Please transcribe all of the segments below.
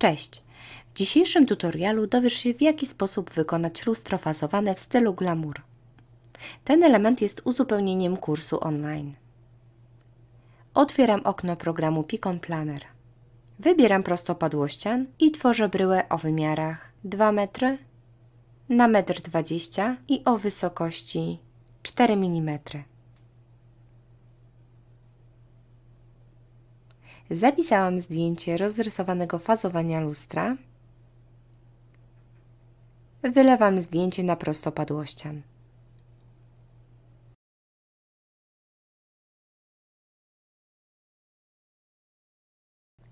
Cześć! W dzisiejszym tutorialu dowiesz się w jaki sposób wykonać lustro fazowane w stylu glamour. Ten element jest uzupełnieniem kursu online. Otwieram okno programu Picon Planner. Wybieram prostopadłościan i tworzę bryłę o wymiarach 2 m na 1,20 m i o wysokości 4 mm. Zapisałam zdjęcie rozrysowanego fazowania lustra. Wylewam zdjęcie na prostopadłościan.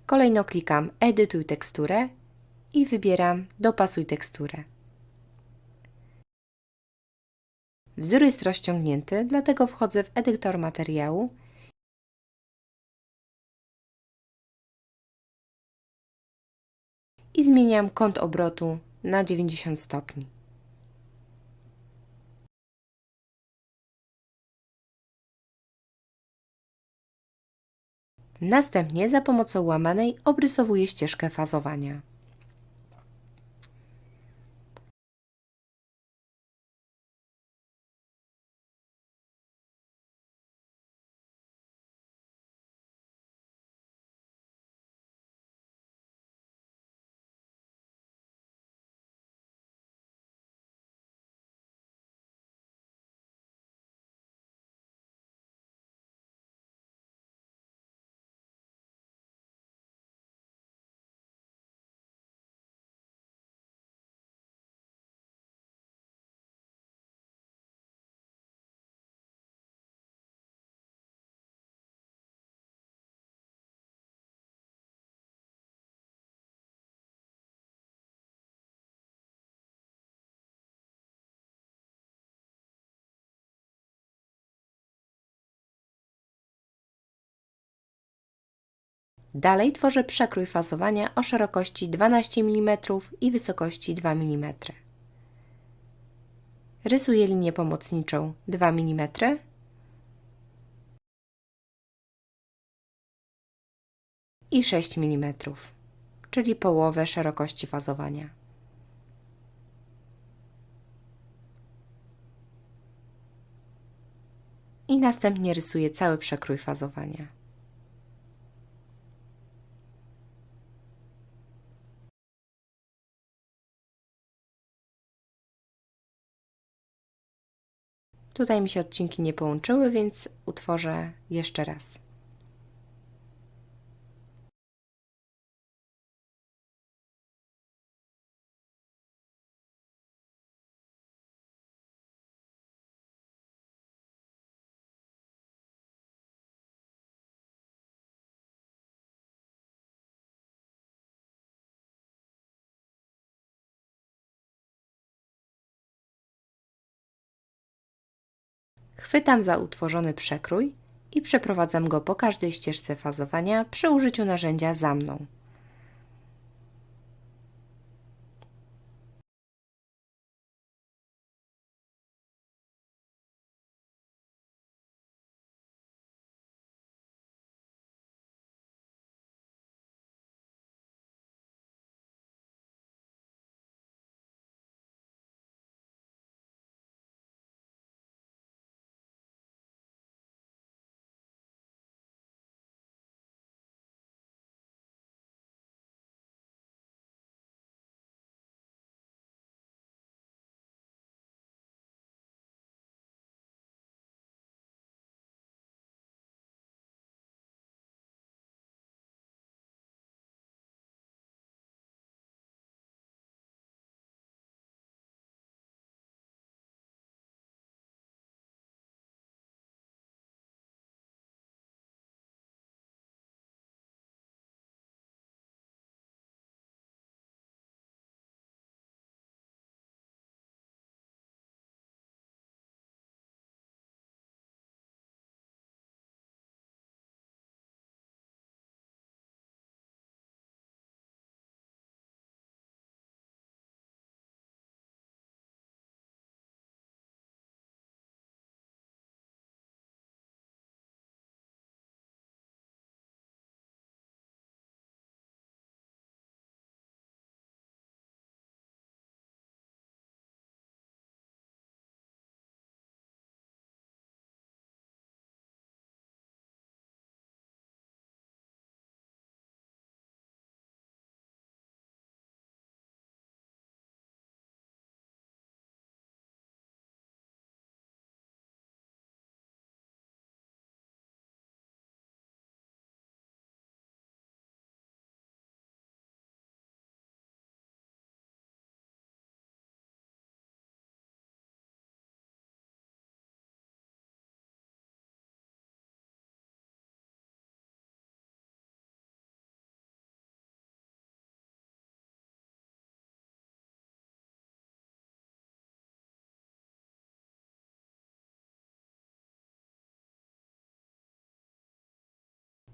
Kolejno klikam Edytuj teksturę i wybieram Dopasuj teksturę. Wzór jest rozciągnięty, dlatego wchodzę w edytor materiału zmieniam kąt obrotu na 90 stopni. Następnie za pomocą łamanej obrysowuję ścieżkę fazowania. Dalej tworzę przekrój fazowania o szerokości 12 mm i wysokości 2 mm. Rysuję linię pomocniczą 2 mm i 6 mm, czyli połowę szerokości fazowania. I następnie rysuję cały przekrój fazowania. Tutaj mi się odcinki nie połączyły, więc utworzę jeszcze raz. Chwytam za utworzony przekrój i przeprowadzam go po każdej ścieżce fazowania przy użyciu narzędzia za mną.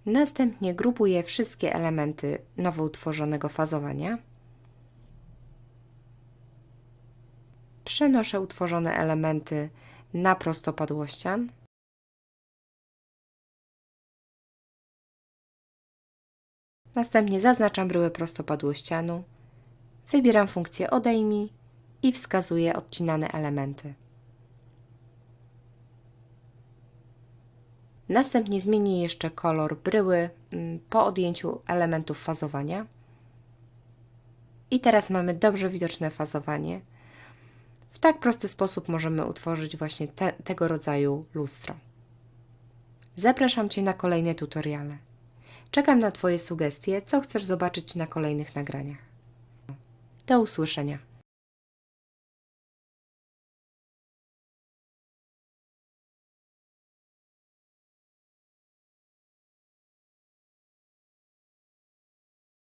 Następnie grupuję wszystkie elementy nowo utworzonego fazowania. Przenoszę utworzone elementy na prostopadłościan. Następnie zaznaczam bryłę prostopadłościanu, wybieram funkcję odejmij i wskazuję odcinane elementy. Następnie zmienię jeszcze kolor bryły mm, po odjęciu elementów fazowania. I teraz mamy dobrze widoczne fazowanie. W tak prosty sposób możemy utworzyć właśnie te, tego rodzaju lustro. Zapraszam Cię na kolejne tutoriale. Czekam na Twoje sugestie, co chcesz zobaczyć na kolejnych nagraniach. Do usłyszenia.